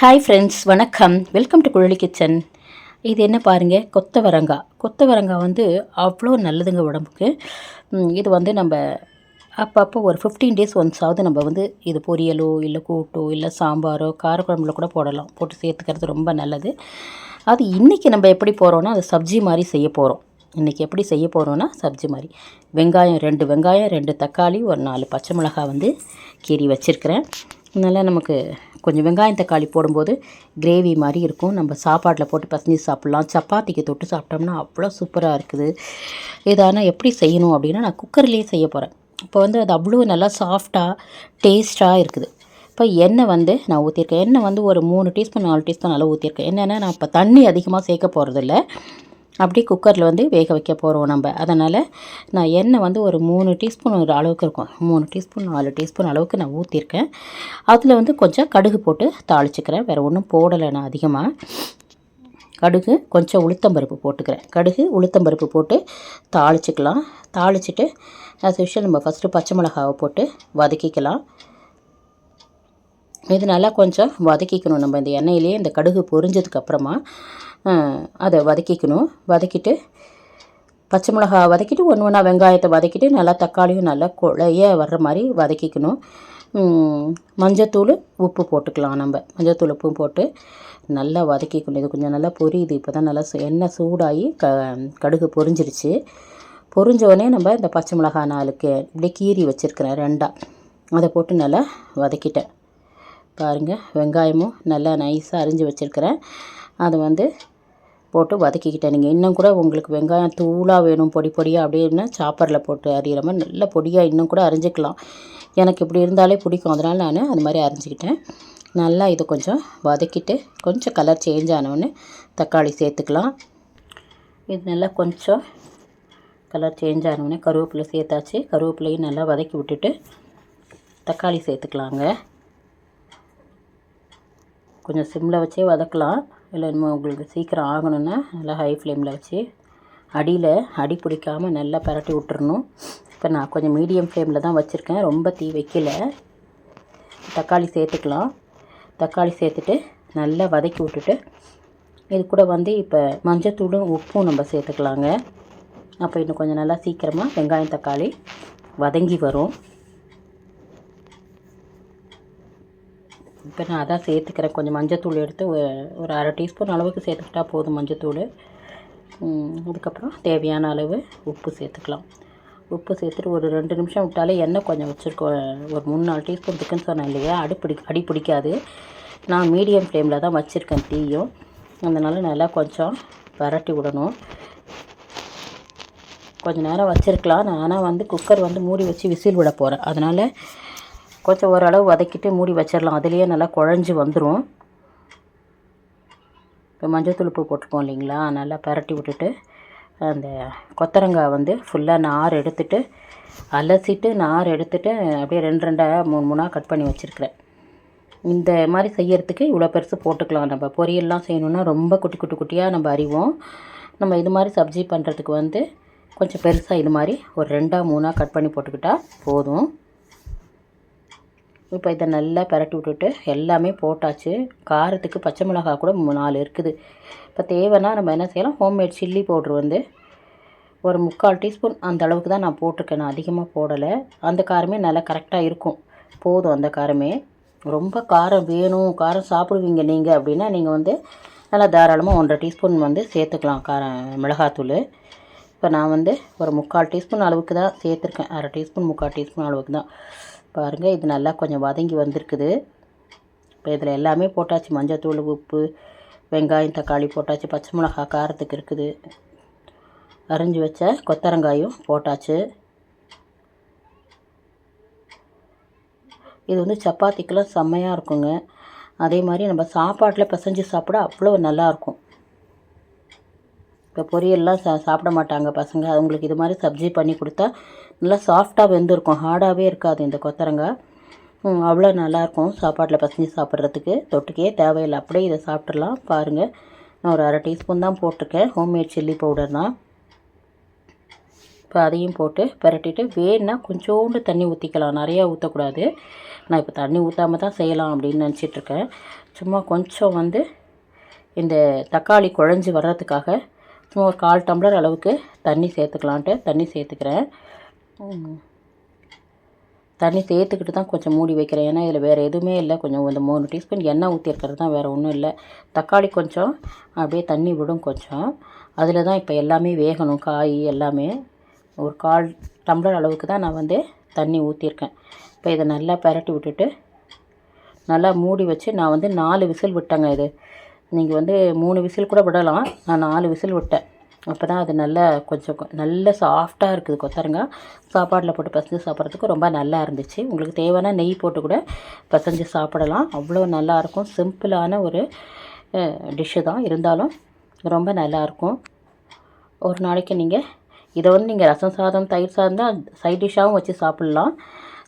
Hi friends வணக்கம். Welcome to Kuzhali kitchen இது என்ன பாருங்கள் கொத்தவரங்காய் கொத்தவரங்காய் வந்து அவ்வளோ நல்லதுங்க உடம்புக்கு. இது வந்து நம்ம அப்பப்போ ஒரு ஃபிஃப்டீன் டேஸ் ஒன்ஸாவது நம்ம வந்து இது பொரியலோ இல்லை கூட்டோ இல்லை சாம்பாரோ காரக்குழம்புல கூட போடலாம். போட்டு சேர்த்துக்கிறது ரொம்ப நல்லது. அது இன்றைக்கி நம்ம எப்படி போகிறோன்னா அது சப்ஜி மாதிரி செய்ய போகிறோம் இன்றைக்கி எப்படி செய்ய போகிறோன்னா சப்ஜி மாதிரி. வெங்காயம் ரெண்டு வெங்காயம் ரெண்டு தக்காளி ஒரு நாலு பச்சை மிளகாய் வந்து கீறி வச்சுருக்கிறேன். நல்லா நமக்கு கொஞ்சம் வெங்காயம் தக்காளி போடும்போது கிரேவி மாதிரி இருக்கும். நம்ம சாப்பாட்டில் போட்டு பசஞ்சு சாப்பிட்லாம். சப்பாத்திக்கு தொட்டு சாப்பிட்டோம்னா அவ்வளோ சூப்பராக இருக்குது. இதான எப்படி செய்யணும் அப்படின்னா நான் குக்கர்லேயே செய்ய போகிறேன் இப்போ வந்து அது அவ்வளோ நல்லா சாஃப்டாக டேஸ்ட்டாக இருக்குது. இப்போ எண்ணெய் வந்து நான் ஊற்றிருக்கேன் எண்ணெய் வந்து ஒரு மூணு டீஸ்பூன் நாலு டீஸ்பூன் அளவு ஊற்றிருக்கேன் என்னென்னா நான் இப்போ தண்ணி அதிகமாக சேர்க்க போகிறதில்ல அப்படியே குக்கரில் வந்து வேக வைக்க போகிறோம் நம்ம. அதனால் நான் எண்ணெய் வந்து ஒரு மூணு டீஸ்பூன் ஒரு அளவுக்கு இருக்கும். மூணு டீஸ்பூன் நாலு டீஸ்பூன் அளவுக்கு நான் ஊற்றிருக்கேன் அதில் வந்து கொஞ்சம் கடுகு போட்டு தாளிச்சுக்கிறேன். வேறு ஒன்றும் போடலை நான் அதிகமாக கடுகு கொஞ்சம் உளுத்தம்பருப்பு போட்டுக்கிறேன். கடுகு உளுத்தம்பருப்பு போட்டு தாளிச்சிக்கலாம். தாளிச்சிட்டு ஆஸ் usual நம்ம ஃபஸ்ட்டு பச்சை மிளகாவை போட்டு வதக்கிக்கலாம். இது நல்லா கொஞ்சம் வதக்கிக்கணும். நம்ம இந்த எண்ணெயிலேயே இந்த கடுகு பொரிஞ்சதுக்கப்புறமா அதை வதக்கிக்கணும். வதக்கிட்டு பச்சை மிளகா வதக்கிட்டு ஒன்று ஒன்றா வெங்காயத்தை வதக்கிட்டு நல்லா தக்காளியும் நல்லா குழைய வர்ற மாதிரி வதக்கிக்கணும். மஞ்சத்தூள் உப்பு போட்டுக்கலாம் நம்ம. மஞ்சத்தூள் உப்பும் போட்டு நல்லா வதக்கிக்கணும். இது கொஞ்சம் நல்லா பொரியுது. இப்போ தான் நல்லா எண்ணெய் சூடாகி க கடுகு பொரிஞ்சிருச்சு. பொரிஞ்சோடனே நம்ம இந்த பச்சை மிளகா நாளுக்கு இப்படியே கீறி வச்சுருக்கிறேன் ரெண்டாக அதை போட்டு நல்லா வதக்கிட்டேன். பாருங்கள் வெங்காயமும் நல்லா நைஸாக அரிஞ்சு வச்சுருக்கிறேன். அதை வந்து போட்டு வதக்கிக்கிட்டேன். நீங்கள் இன்னும் கூட உங்களுக்கு வெங்காயம் தூளாக வேணும் பொடி பொடியாக அப்படின்னா சாப்பரில் போட்டு அறியிற மாதிரி நல்ல பொடியாக இன்னும் கூட அரிஞ்சிக்கலாம். எனக்கு இப்படி இருந்தாலே பிடிக்கும். அதனால் நான் அது மாதிரி அரிஞ்சிக்கிட்டேன். நல்லா இது கொஞ்சம் வதக்கிட்டு கொஞ்சம் கலர் சேஞ்ச் ஆனவுடனே தக்காளி சேர்த்துக்கலாம். இது நல்லா கொஞ்சம் கலர் சேஞ்ச் ஆனவுடனே கருவேப்பிலை சேர்த்தாச்சு. கருவேப்பிலையும் நல்லா வதக்கி விட்டுட்டு தக்காளி சேர்த்துக்கலாங்க. கொஞ்சம் சிம்மில் வச்சே வதக்கலாம். இல்லை இன்னும் உங்களுக்கு சீக்கிரம் ஆகணும்னா நல்லா ஹை ஃப்ளேமில் வச்சு அடியில் அடி பிடிக்காமல் நல்லா பரட்டி விட்டுறணும். இப்போ நான் கொஞ்சம் மீடியம் ஃப்ளேமில் தான் வச்சுருக்கேன். ரொம்ப தீ வைக்கல. தக்காளி சேர்த்துக்கலாம். தக்காளி சேர்த்துட்டு நல்லா வதக்கி விட்டுட்டு இது கூட வந்து இப்போ மஞ்சத்தூளும் உப்பும் நம்ம சேர்த்துக்கலாங்க. அப்போ இன்னும் கொஞ்சம் நல்லா சீக்கிரமாக வெங்காயம் தக்காளி வதங்கி வரும். இப்போ நான் அதான் சேர்த்துக்கிறேன். கொஞ்சம் மஞ்சத்தூள் எடுத்து ஒரு அரை டீஸ்பூன் அளவுக்கு சேர்த்துக்கிட்டா போதும் மஞ்சத்தூள் அதுக்கப்புறம் தேவையான அளவு உப்பு சேர்த்துக்கலாம். உப்பு சேர்த்துட்டு ஒரு ரெண்டு நிமிஷம் விட்டாலே எண்ணெய் கொஞ்சம் வச்சுருக்கோம். ஒரு மூணு நாலு டீஸ்பூன் இருக்குன்னு சொன்னேன் இல்லையா? அடி பிடி அடி பிடிக்காது. நான் மீடியம் ஃப்ளேமில் தான் வச்சுருக்கேன் தீயும் அதனால் நல்லா கொஞ்சம் பரட்டி விடணும். கொஞ்சம் நேரம் வச்சுருக்கலாம். நான் ஆனால் வந்து குக்கர் வந்து மூடி வச்சு விசில் விட போகிறேன் அதனால் கொஞ்சம் ஓரளவு வதக்கிட்டு மூடி வச்சிடலாம். அதுலேயே நல்லா குழஞ்சி வந்துடும் இப்போ மஞ்சள் உப்பு போட்டிருக்கோம் இல்லைங்களா? நல்லா பரட்டி விட்டுட்டு அந்த கொத்தரங்காய் வந்து ஃபுல்லாக நார் எடுத்துட்டு அலசிட்டு நார் எடுத்துட்டு அப்படியே ரெண்டு ரெண்டாக மூணு மூணாக கட் பண்ணி வச்சுருக்கிறேன். இந்த மாதிரி செய்யறதுக்கு இவ்வளோ பெருசு போட்டுக்கலாம். நம்ம பொரியல்லாம் செய்யணுன்னா ரொம்ப குட்டி குட்டி குட்டியாக நம்ம அறிவோம் நம்ம இது மாதிரி சப்ஜி பண்ணுறதுக்கு வந்து கொஞ்சம் பெருசாக இது மாதிரி ஒரு ரெண்டாக மூணாக கட் பண்ணி போட்டுக்கிட்டால் போதும். இப்போ இதை நல்லா பரட்டி விட்டுட்டு எல்லாமே போட்டாச்சு. காரத்துக்கு பச்சை மிளகாய் கூட நாலு இருக்குது. இப்போ தேவைன்னா நம்ம என்ன செய்யலாம்? ஹோம்மேட் சில்லி பவுட்ரு வந்து ஒரு முக்கால் டீஸ்பூன் அந்த அளவுக்கு தான் நான் போட்டிருக்கேன். நான் அதிகமாக போடலை. அந்த காரமே நல்லா கரெக்டாக இருக்கும். போதும் அந்த காரமே. ரொம்ப காரம் வேணும். காரம் சாப்பிடுவீங்க நீங்கள் அப்படின்னா நீங்கள் வந்து நல்லா தாராளமாக ஒன்றரை டீஸ்பூன் வந்து சேர்த்துக்கலாம் காரம் மிளகாத்தூள். இப்போ நான் வந்து ஒரு முக்கால் டீஸ்பூன் அளவுக்கு தான் சேர்த்துருக்கேன். அரை டீஸ்பூன் முக்கால் டீஸ்பூன் அளவுக்கு தான். பாருங்கள் இது நல்லா கொஞ்சம் வதங்கி வந்திருக்குது. இப்போ இதில் எல்லாமே போட்டாச்சு. மஞ்சத்தூள் உப்பு வெங்காயம் தக்காளி போட்டாச்சு. பச்சை மிளகாய் காரத்துக்கு இருக்குது. அரிஞ்சு வச்ச கொத்தரங்காயும் போட்டாச்சு. இது வந்து சப்பாத்திக்கெலாம் செம்மையாக இருக்குங்க. அதே மாதிரி நம்ம சாப்பாட்டில் பிசைஞ்சு சாப்பிட அவ்வளோ நல்லாயிருக்கும் இப்போ பொரியல்லாம் சா சாப்பிட மாட்டாங்க பசங்க. அவங்களுக்கு இது மாதிரி சப்ஜி பண்ணி கொடுத்தா நல்லா சாஃப்டாக வெந்திருக்கும். ஹார்டாகவே இருக்காது இந்த கொத்தரங்காய் அவ்வளோ நல்லாயிருக்கும் சாப்பாட்டில் பசஞ்சு சாப்பிட்றதுக்கு. தொட்டுக்கே தேவையில்லை. அப்படியே இதை சாப்பிட்றலாம் பாருங்கள் நான் ஒரு அரை டீஸ்பூன் தான் போட்டிருக்கேன். ஹோம்மேட் சில்லி பவுடர் தான். இப்போ அதையும் போட்டு பரட்டிட்டு வேணுன்னா கொஞ்சோண்டு தண்ணி ஊற்றிக்கலாம் நிறையா ஊற்றக்கூடாது நான் இப்போ தண்ணி ஊற்றாம தான் செய்யலாம் அப்படின்னு நினச்சிட்ருக்கேன் சும்மா கொஞ்சம் வந்து இந்த தக்காளி குழஞ்சி வர்றதுக்காக சும்மா ஒரு கால் டம்ளர் அளவுக்கு தண்ணி சேர்த்துக்கலான்ட்டு தண்ணி சேர்த்துக்கிறேன். தண்ணி சேர்த்துக்கிட்டு தான் கொஞ்சம் மூடி வைக்கிறேன். ஏன்னா இதில் வேறு எதுவுமே இல்லை. கொஞ்சம் இந்த மூணு டீஸ்பூன் எண்ணெய் ஊற்றிருக்கிறது தான் வேறு ஒன்றும் இல்லை. தக்காளி கொஞ்சம் அப்படியே தண்ணி விடும் கொஞ்சம். அதில் தான் இப்போ எல்லாமே வேகணும் காய் எல்லாமே. ஒரு கால் டம்ளர் அளவுக்கு தான் நான் வந்து தண்ணி ஊற்றிருக்கேன் இப்போ இதை நல்லா பரட்டி விட்டுட்டு நல்லா மூடி வச்சு நான் வந்து நாலு விசில் விட்டேங்க இது. நீங்கள் வந்து மூணு விசில் கூட விடலாம். நான் நாலு விசில் விட்டேன். அப்போ தான் அது நல்லா கொஞ்சம் நல்ல சாஃப்டாக இருக்குது கொத்தரங்காய் சாப்பாட்டில் போட்டு பசஞ்சு சாப்பிட்றதுக்கு ரொம்ப நல்லா இருந்துச்சு. உங்களுக்கு தேவையான நெய் போட்டு கூட பசஞ்சு சாப்பிடலாம். அவ்வளோ நல்லாயிருக்கும் சிம்பிளான ஒரு டிஷ்ஷு தான். இருந்தாலும் ரொம்ப நல்லாயிருக்கும் ஒரு நாளைக்கு நீங்கள் இதை வந்து நீங்கள் ரசம் சாதம் தயிர் சாதம் தான் சைட் டிஷ்ஷாகவும் வச்சு சாப்பிட்லாம்.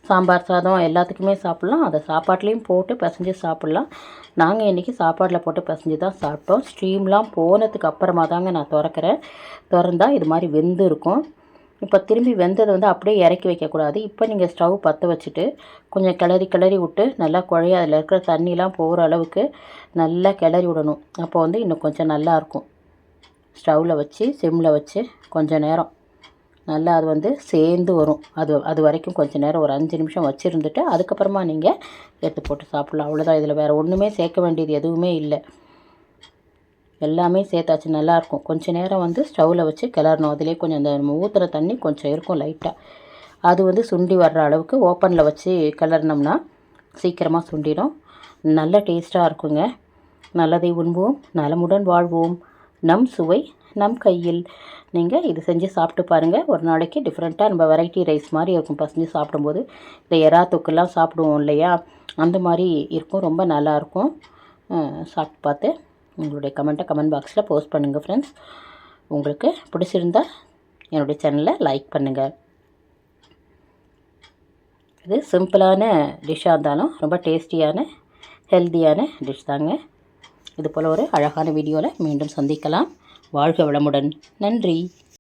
சாம்பார் சாதம் எல்லாத்துக்குமே சாப்பிட்லாம். அதை சாப்பாட்லேயும் போட்டு பிசைஞ்சு சாப்பிட்லாம். நாங்கள் இன்றைக்கி சாப்பாட்டில் போட்டு பிசைஞ்சு தான் சாப்பிட்டோம். ஸ்டீம்லாம் போனதுக்கு அப்புறமா தாங்க நான் திறக்கிறேன். திறந்தால் இது மாதிரி வெந்து இருக்கும். இப்போ திரும்பி வெந்ததை வந்து அப்படியே இறக்கி வைக்கக்கூடாது. இப்போ நீங்கள் ஸ்டவ் பற்ற வச்சுட்டு கொஞ்சம் கிளறி கிளறி விட்டு நல்லா குழைய அதில் இருக்கிற தண்ணிலாம் போகிற அளவுக்கு நல்லா கிளறி விடணும். அப்போ வந்து இன்னும் கொஞ்சம் நல்லாயிருக்கும் ஸ்டவ்வில் வச்சு சிம்மில் வச்சு கொஞ்சம் நேரம். நல்லா அது வந்து சேர்ந்து வரும். அது அது வரைக்கும் கொஞ்ச நேரம் ஒரு அஞ்சு நிமிஷம் வச்சுருந்துட்டு அதுக்கப்புறமா நீங்கள் எடுத்து போட்டு சாப்பிட்லாம். அவ்வளோதான் இதில் வேறு ஒன்றுமே சேர்க்க வேண்டியது எதுவுமே இல்லை. எல்லாமே சேர்த்தாச்சு. நல்லாயிருக்கும் கொஞ்சம் நேரம் வந்து ஸ்டவ்வில் வச்சு கிளறணும். அதிலே கொஞ்சம் அந்த ஊற்றுற தண்ணி கொஞ்சம் இருக்கும் லைட்டாக அது வந்து சுண்டி வர்ற அளவுக்கு ஓப்பனில் வச்சு கிளறினோம்னா சீக்கிரமாக சுண்டிடும். நல்ல டேஸ்ட்டாக இருக்குங்க. நல்லதை உண்போம். நலமுடன் வாழ்வோம். நம் சுவை நம் கையில். நீங்கள் இது செஞ்சு சாப்பிட்டு பாருங்கள் ஒரு நாளைக்கு டிஃப்ரெண்ட்டாக நம்ம வெரைட்டி ரைஸ் மாதிரி இருக்கும். பசஞ்சு சாப்பிடும்போது இந்த எறா தொக்குலாம் சாப்பிடுவோம் இல்லையா? அந்த மாதிரி இருக்கும். ரொம்ப நல்லாயிருக்கும் சாப்பிட்டு பார்த்து உங்களுடைய கமெண்ட்டை கமெண்ட் பாக்ஸில் போஸ்ட் பண்ணுங்கள் ஃப்ரெண்ட்ஸ் உங்களுக்கு பிடிச்சிருந்தா என்னுடைய சேனலை லைக் பண்ணுங்கள் இது சிம்பிளான டிஷ்ஷாக இருந்தாலும் ரொம்ப டேஸ்டியான ஹெல்த்தியான டிஷ் தாங்க. இதுபோல் ஒரு அழகான வீடியோவில் மீண்டும் சந்திக்கலாம். வாழ்க வளமுடன். நன்றி.